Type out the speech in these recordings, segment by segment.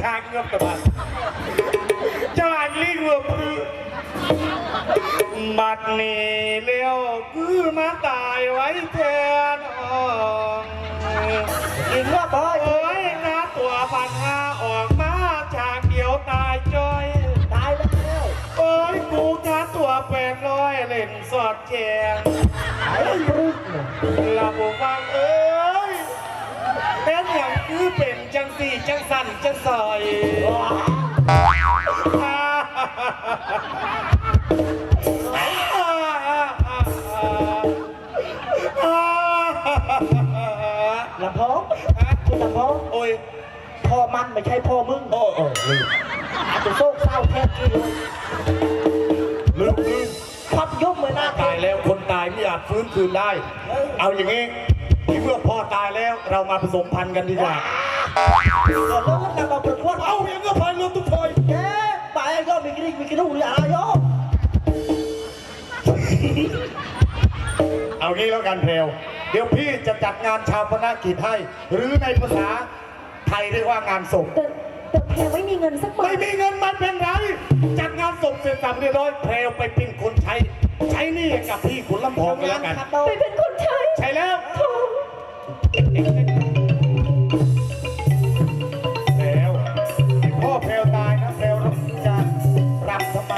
ชาเงือบตะบันจานลิงเงือบปรือบัดนี้เลี้ยวคือมาตายไว้แทนอ่องยิงว่าบอยโอ้ยนะตัวพันห้าออกมาฉากเดียวตายจ้อยตายแล้วโอ้ยกูค่าตัวแปดร้อยเล่นสอดแจงไอ้รึกเนี่ยลาบฟังเอ้ย เป็นอย่างคือเป็นจังสี่จังสั่นจังซอยลำโพงคุณลำโพงโอ้ยพ่อมันไม่ใช่พ่อมึงโอ้โอ้ลืมอาจจะโศกเศร้าแทบที่เลยลืมลืมพับยุบเหมือนหน้าตายแล้วคนตายไม่อาจฟื้นคืนได้ เอาอย่าง งี้ที่เมื่อพ่อตายแล้วเรามาผสมพันธุ์กันดีกว่าเดี๋ยวรู้แต่มาประกวดเอาอย่างก็พันรวมทุกทอยแกไปก็มีกระดิ่งมีกระดูกอะไรโยเอางี้แล้วกันเพลวเดี๋ยวพี่จะจัดงานชาปนกิจให้ หรือในภาษาไทยเรียกว่างานศพแต่แต่แพรไม่มีเงินสักบาไม่ทมีเงินมันเป็นไร จัดงานศพเสร็จสับเรียบร้อยเพลวไปเป็นคนใช้ ใช้หนี่กับพี่ขุนลำพองกันแล้วกันขับโดไปเป็นคน แล้วพ่อเพลวตายนะเพลวจะรำทำไม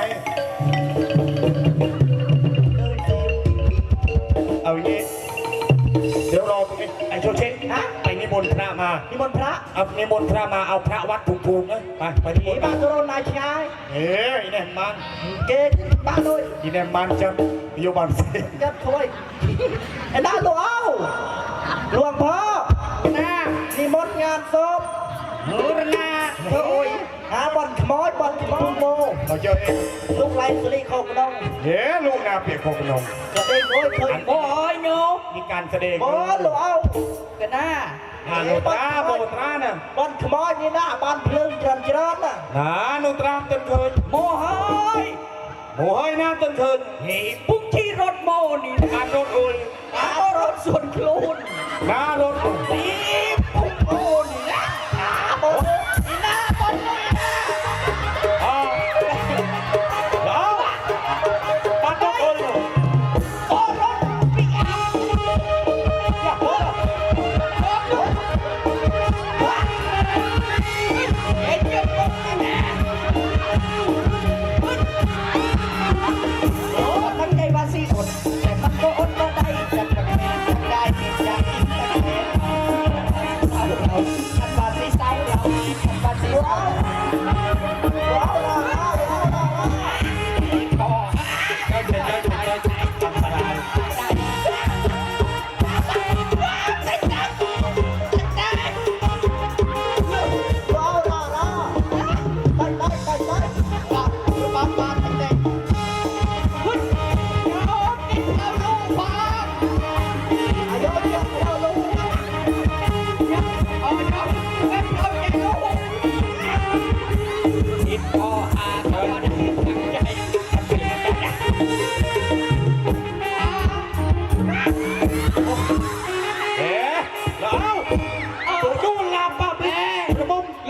เอาอย่างนี้เดี๋ยวรอตรงนี้ไอ้โชเชคฮะไปนิมนต์พระมา นิมนต์พระเอานิมนต์พระมาเอาพระวัดถูกๆนะไปไปนิมผีนต์บ้ามาตัวโรนนายชายเอ้ยอีแนมมันเกย์บ้าด้วยอีแนมมันจะโยบันเซ จับถอยไอ้ด้านตัวเอา หลวงพ่อหน้านิมนต์งานศพหูระนาเธอโอ้ยหาบอลขโมยบอลขโมยโมเราเจอเองลูกไรสุริโคกระดองเฮ้ลูกนาเปียกโคกนมจะเองโอ้ยเคยโอ้ยโยมีการแสดงบอลหลวงเอากันหน้าฮาโนตราโบตราน่ะบอลขโมยนี่นะบอลเพลิงจริญเจริญน่ะนาโนตรามต้นเคินโมหายโอ้ยน้าต้นเคินเฮ้ปุ๊กที่รถโมนี่การรถอุ่นหารถส่วนคลูน นารถ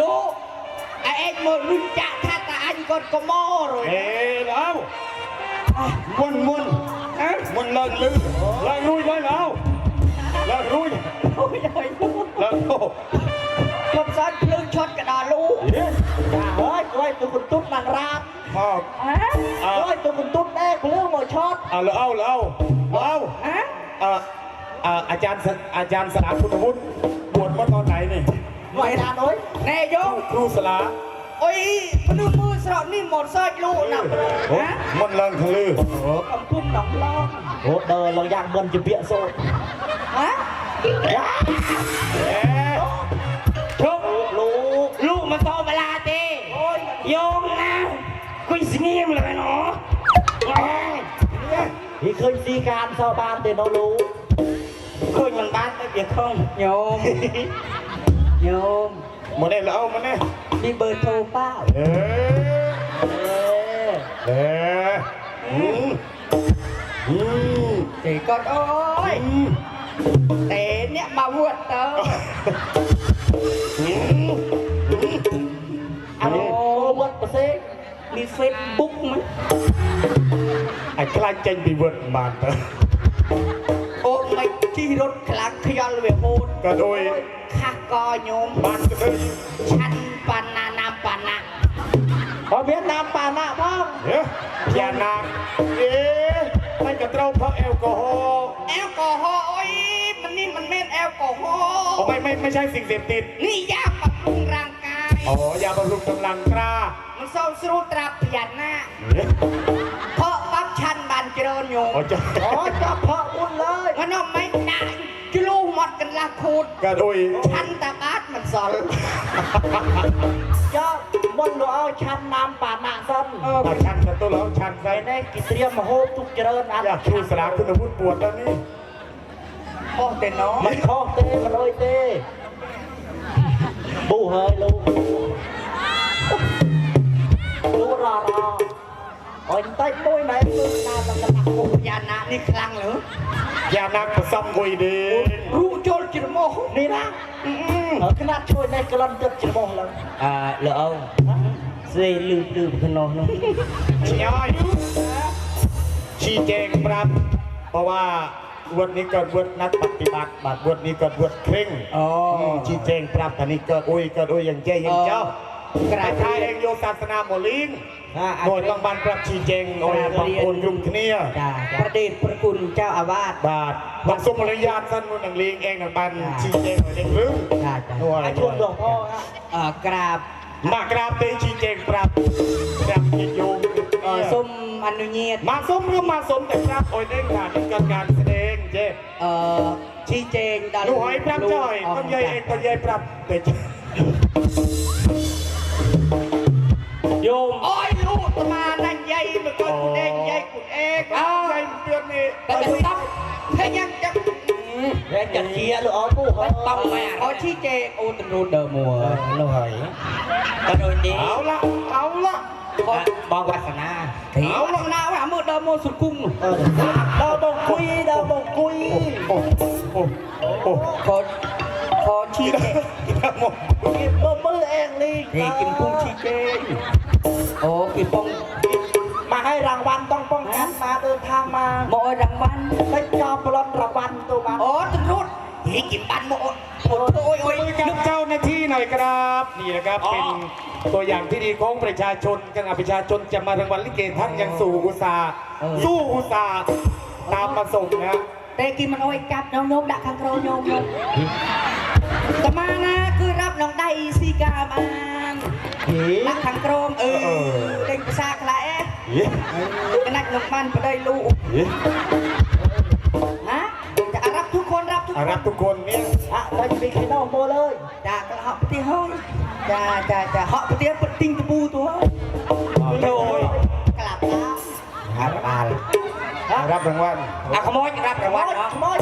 ลูกไอ้เอ็งมารุ่นจ่าถ้าตาอันก่อนก็มอเลยเอ๊ะแล้วมุนมุนเอ๊ะมุนเลิกลือเลิกรุยเลยแล้วเลิกรุยโอ้ยเลยลูกเลิกโอ้ผมซัดเครื่องช็อตกระดาลูกเอ๊ะเฮ้ยเฮ้ยตัวคุณตุ๊ดนางรามพ่อฮะเอาเฮ้ยตัวคุณตุ๊ดแน่เรื่องหมอช็อตเอาแล้วเอาแล้วเอาฮะเอาอ่าอาจารย์สอาจารย์สลาคุณวุฒิบวช วดานโอ้ยแน่ยงครูสลาโอ้ยพนุมือสระนี่หมดซอยลูกนะโอ้มันเลิงทะลือโอ้คำพุ่มหนองลองโอ้เดินเราอยากเบิ่นจะเบี้ยโซ่ฮะเอ๊ะชกลูกลูกมันโตเวลาตีโอ้ยโยมนะคุยสงีมเลยเนาะนี่เคยซีการชาวบ้านเดนลูกเคยมันบ้านได้เบียดข้องโยม โยมหมดได้แล้วเอามาเนี่ยมีเบอร์โทรเปล่าเอ๊ะเออเอ๊ะอืมอืม thì con ơi อืม tệ nè mà vượt tớ อืมมีเฟซบุ๊กมั้ยไอ้คลายเจงดีเวิร์ดบานเตอโอ้ ไม่ที่รถคลังขยอนเวโฮดก็โดยข้าก็โยมบานก็เลยฉันปานานาปานะขอเวียดนามปานะบ้างเฮ้ยยานาเอ๊ะมันกระเต้าเพราะแอลกอฮอล์แอลกอฮอล์โอ้ยมันนี่มันเม็ดแอลกอฮอล์อ๋อไม่ไม่ไม่ใช่สิ่งเสพติดนี่ยาปรับปรุงร่างกายอ๋อยาบำรุงกำลังกล้ามันเศร้าสรุตราพยันหน้าเฮ้ยเพราะปั๊บชันบานเจริญโยมอ๋อจะอ๋อจับพระอุ่นเลย ละคูดก็โดยชันตาบาดมันสอนจับบนหลวงชันนามปานะซ้ำเอออาชันชันตัวแล้วชันใส่ไปในกิเตรียมโฮทุกเจริญอันอยากชูสลากคุณวุฒิปวดแล้วนี่โอ้แต่น้องมันคล้องเต้มันเลยเต้บูเฮยลูกลูรอรอโอ้ยใต้ปุ้ยไหนมึงนาตะกะตักโอ้ยานะนี่คลังเหรอยานักประซัมกุยดีรู้ โจรจิรโมกนี่นะอืมเออขนาดช่วยในกระลันจับจิโมงแล้วอ่าเหรอเอาเสยลืมลืมขนมเนาะย้อยชี้แจงปรับ เพราะว่าวันนี้เกิดวันนักปฏิบัติบัตรวันนี้เกิดวันเคร่งอ๋อมชี้แจงปรับอันนี้เกิดอุ้ยเกิดอุ้ยอย่างเจ้อย่างเจ้า กระแต่ดาษทายเองโยศาสนาโมลิงอ่าอ่าโดยบางบันปรับชี้แจงโดยบางคนรุมเคนียจ้าพจ้าระเดชพระคุณเจ้าอาวาสบาทบางสมรยาทสั้นมุนหนังลีงเองหนังบันชี้แจงหน่อยเด็กรึงจ้าจ้านัวไอ้ชวนหลวงพ่อฮะเอ่อกราบมากราบเตชี้แจงปรับปรับยินโยมเอ่อส้มอนุญาตมาสมหรือมาสมแต่ครับโอ้ยเด้งขาดเป็นการงานแสดงเจ้เอ่อชี้แจงดันดูหอยปรับจ่อยต้นใหญ่เองต้นใหญ่ ปรับเด็กโยมโอ้ยลูกตมานั่นใหญ่เมื่อก่อนกูเองใหญ่กูเองอ้าวใหญ่เดือนนี้แต่เป็นตับถ้ายังจะแรงจัดเกียร์หรืออ๋อผู้เฮยต้องมาขอชี้แจงโอ้ตำรวจเดอมัวหน่อยกระโดดดีเอา โอ้โอ้โอ้ขอขอชี้แจงทั้งหมดกินบะมือเองนี่นี่กินกุ้งชี้แจงโอ้กินปองมาให้รางวัลต้องป้องกันมาเดินทางมาโมอรางวัลไปจอบปลอนรางวัลตัวมาโอ้ตำรวจนี่กินบันโมโอ้โอ้โอ้ยโอ้ยกับเจ้าหน้าที่หน่อยครับ นี่นะครับเป็นตัวอย่างที่ดีของประชาชนกันประชาชนจะมารางวัลลิเกท่านยังสู่อุตสาห์สู้อุตสาห์ตามมาส่งนะแต่กินมันโอ้ยจับน้องโยมดักข้างโครโยมโยมตมานะคือรับน้องได้สีกาบานผีดักข้างโครมเออเด็กภา ษาคลาเอ๊ะเอ๊ะก็นักน้องมันไปได้ลูกเอ๊ะฮะจะรับทุกคนรับทุกคอะนรับทุกคนเนี่ยอะเราจะไปขี้นอกโมเลยจากเหาะปฏิห้อยจะจะจะเหาะปฏิปติงตะปูตัวโดยกลับแล้วครับบาลรับรางวัลอะขโมยรับรางวัลเนาะขโมย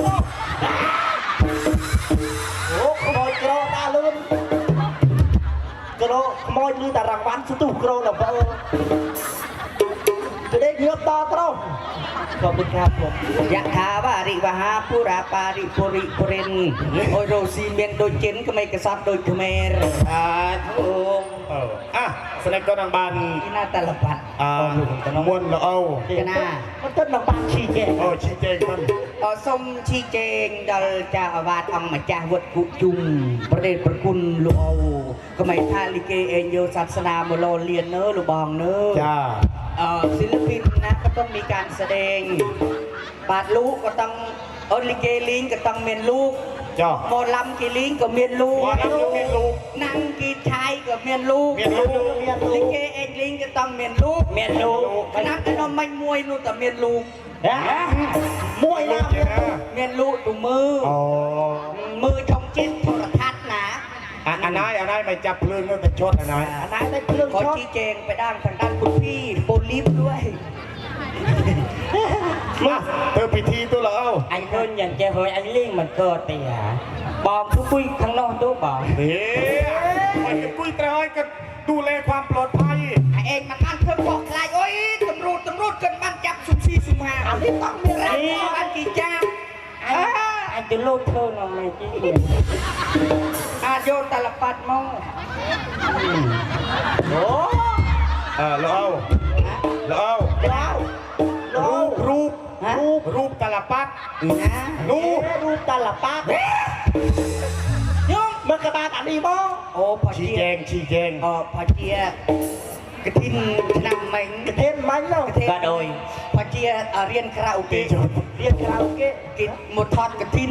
ក្រូខ្មោចលឺតារង្វាន់ស្ទុះក្រូដល់បងក្តីងើបតត្រង់ក៏មិនថាខ្ញុំយៈថាវារិវហាពុរាបារិពុរិព្រិនអុយរោស៊ីមានដូចចិនក្មេងកសត់ដូចខ្មែរអាចអូអ่ะស្នេហ៍ក៏នឹងបានណាតលបាត់អឺមុនល្អគេណាមិនទៅនឹងបានឈីជេអូឈីជេមិនអសុំឈីជេដល់ចាស់អាវាតអង្គម្ចាស់វត្តគុជុំប្រទេសប្រគុណលោកអូ ก็ไม่ท่าลิเกเองโยศาสนาโมโลเรียนเนอหรูกบองเนอะจ้าอศิลปินนะก็ต้องมีการแสดง บาดลูกก็ต้องเออลิเกลิงก็ต้องเมียนลูกจ้าหมอลำกีลิงก็เมียนลูกหอลำก็เมียนลูกนังกี่ชายก็เมียนลูกลิเกเองลิงก็ต้องเมียนลูกเมียนลูกคณะนมไม่มวยนู่นแต่เมียนลูกฮะมวยนะเมียนลูกดูมือมือชงเจ็ดโทรทัศ อะอันนายอันนายไม่จับเพลิงก็เป็นชดอันนายอันไหนได้เครื่องขอช็อตชี้แจงไปด้านทางด้านคุณพี่โปลิฟด้วยมาเธอพิธีตัวละเอาอันเพิ่นอย่างจะเฮยอันเลี้ยงมันเกิดเตียบอกทุกคุยข้างนอกตู้บอกเฮ้ยไปกับกุ้ยตรายกันดูแลความปลอดภัยไอ้เองมันมันเพิ่งบอกใครโอ้ยตำรวจตำรวจกันมันจับสุ่มสี่สุ่มห้าอันนี้ต้องมีรักมันกี่จับอ่าอันจะลูกเธอหน่อยที่เห็นอา โยตาลปัดมองโอ้เออ่าแล้วเอาแล้วเอาว้าวโลรูปรูปฮะรูปรูปตลปัดนะนูนี่รูปตลปัดยงมันกระบาดอันนี้บ่โอ้พอชี้เจีแจยงชี้แจงเออพอเจียกระทินนำเหม็งกระเทนมันเนาะกระเทน ก็โดย พอเจียเอ่อเรียนคาราโอเกะเรียนคาราโอเกะกินหมดทอดกระทิน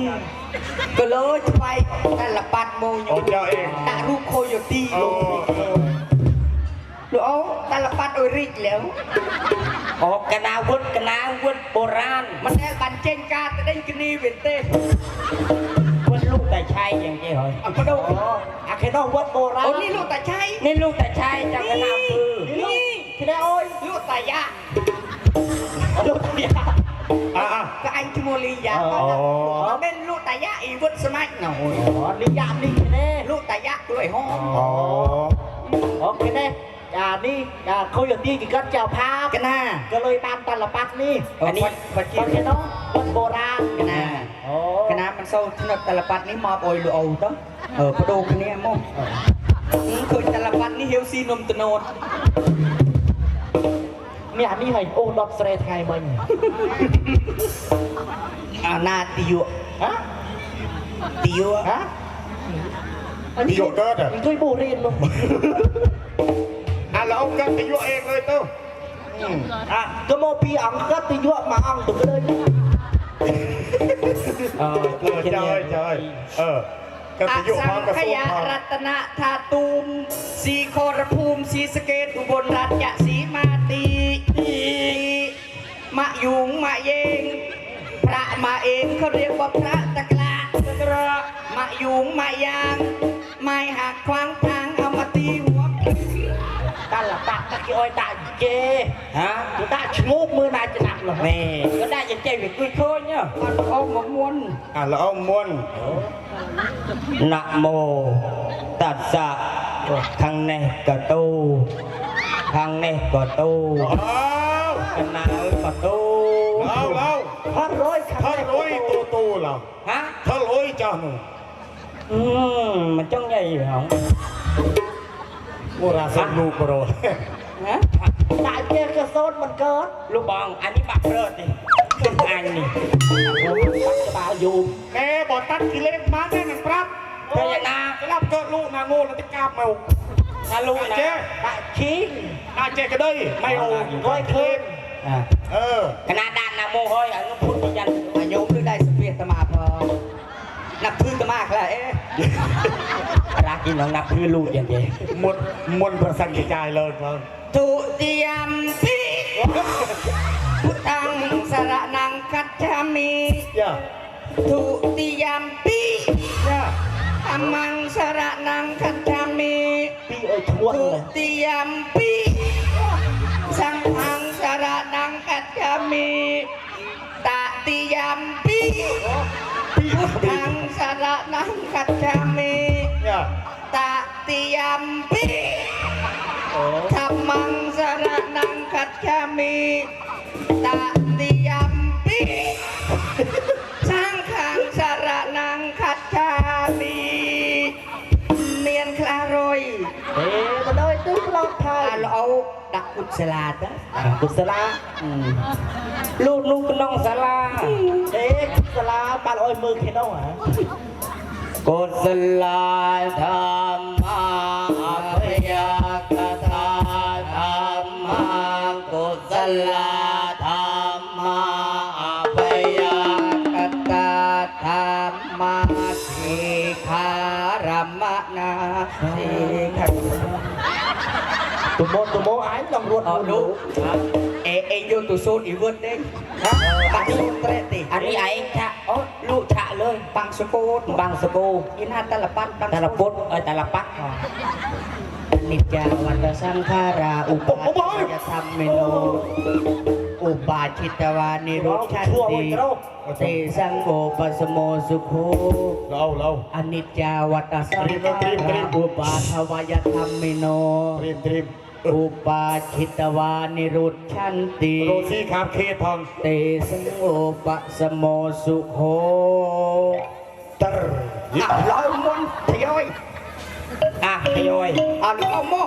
ก็เลยไปแต่ละปัดโมยโอ้เจ้าเอง ตารูปโคโยตี้โอ้หรือเอาแต่ละปัดโอยริกแล้วออกกนาวุธกนาวุธโบราณ มันแน่บันเจงกาแต่ได้กินนี่เวนเต้วุธลูกแต่ชายอย่างเดียวเหรอเอาก็ดูอ๋ออะแค่น้องวัดโบราณโอ้นี่ลูกตาชัยนี่ลูกแต่ชายเจ้าคณะอำเภอนี่ที่ได้โอ้ยลูกตายะลูกเนี่ย อะอะก็ไอ้จโมลียาอ๋อมันเป็นลูกตายะอีวุฒสมัยหน่อยอ๋อนิยามนี่แน่ลูกตายะกล้วยหอมอ๋อโอเคแน่อ่านี่อ่าเขาอย่างนี้กี่กัดเจ้าภาพกันนะก็เลยตามตลปัดนี่อันนี้ปัจจุตอนบัแค่นน้องวัดโบราณกันนะโอ้กันนะมันเศร้าที่นักตลปัดนี่มอบโอยลูเอาต้องเออพอดูคันนี้มั่งเคยตลปัดนี่เฮลซีนมตโนด เนี่ยนี่ให้โอ้ดอทเสรไทยมันอ่านาติยุฮะติยุฮะพี่โยเกิร์ตอะมันช่วยบูเรียนมั้งอะแล้วเอาเกิร์ตไปยั่วเองเลยเต้าอะก็โมปีอังกัดติยั่วมาอังตัวเลยเออเออเจ้าเอ้ยเจ้าเอ้ยเออเกิร์ตอไปยั่วพร้สั อมงกับขสู้ยาพร้อมรัตนะธาตูมสีโครภูมิสีสะเกตอุบลราชสีมาตีมะยุงมะเยง พระมาเองเขาเรียกว่าพระตะกละตะกระมะยุงมะยาง ไม่หักขวางทางเอามาตีหัวตาละตาตะกี้อ้อยตาเจฮะตัวตาชงูกมือนายจะหนักเหรอแม่ก็ได้จะเจ๊ไปคุยโคนเนี่ยมันเอาหมกมวนอะแล้วเอาม้วนนะโม ตัสสะทางในกระตู ทางในกระตูเอาคณะกระตูเอาเอาพันร้อยถ้าร้อยตัวตูเราฮะถ้าร้อยจ้าหนูอืมมันจ้องใหญ่เหรอโบราณสักลูกโบราณฮะตาเจกระโซนมันเกิดลูกบองอันนี้บักเลิศดิเป็นอั นนี่ปัจจุบันอยู่แม่บอกตัดกิเลสมาแน่นังครับพญานาคจะรับเกิดลูกนาโง่แล้วจะกล้าเมาถ้าลูกนะเจ๊ตาชิง อาเจ๊ก็ได้ไม่เอาร้อยคืนอะเออคณะด้านนะโมเฮ้ยอันนู้นพูดยันอาโยมหรือได้สเปียตมาพอนับพื้นตมากแล้วเอ๊ะรักกินน้องนับคือลูกอย่างเดียวมวนมวนประสันกระจายเลยครับทุติยมปิพุทธังสรนังคัจฉามิย่าทุติยมปิย่าธ รรมังสรนังคัจฉามิปีเอ้ยทวนทุเลยติยมปิสังฆังสรนังคัจฉามิตติยมปิพุทธังสรนังคัจฉามิย่าตติยมปิธรรมังสรนังคัจฉามิตติ ดักกุศลาดนะกุศลาอืมลูกลูกน้องสาราเอ๊ะกุศลาปาลอยมือแค่น้องอะ กุศลาธรรม ตุโมตุโมไอ้ลองรวดเอาดูเอเอโยตุโซนอีเวิร์ดเด้งปังโซนเตรติอันนี้ไอ้ชะอ๋อลูกชะเลยปังสโกนบางสกูอินหาตะละปัดปังแต่ละพุทธเออแต่ละปักนิจจาวัตสังขาราอุปาทิยธรรมเมโนอุปาชิตวานิรุชชันติเตสังโฆปัสโมสุโขเราเราอนิจจาวัตสังขาราอุปาทวายธรรมเมโนเตรียมเตรียม อุปาชิตวานิรุชชันติโรซี่ครับเคทองเตสังโฆปัสโมสุโขตรอะเรามนทยอยอะทยอยอะเอาหมอ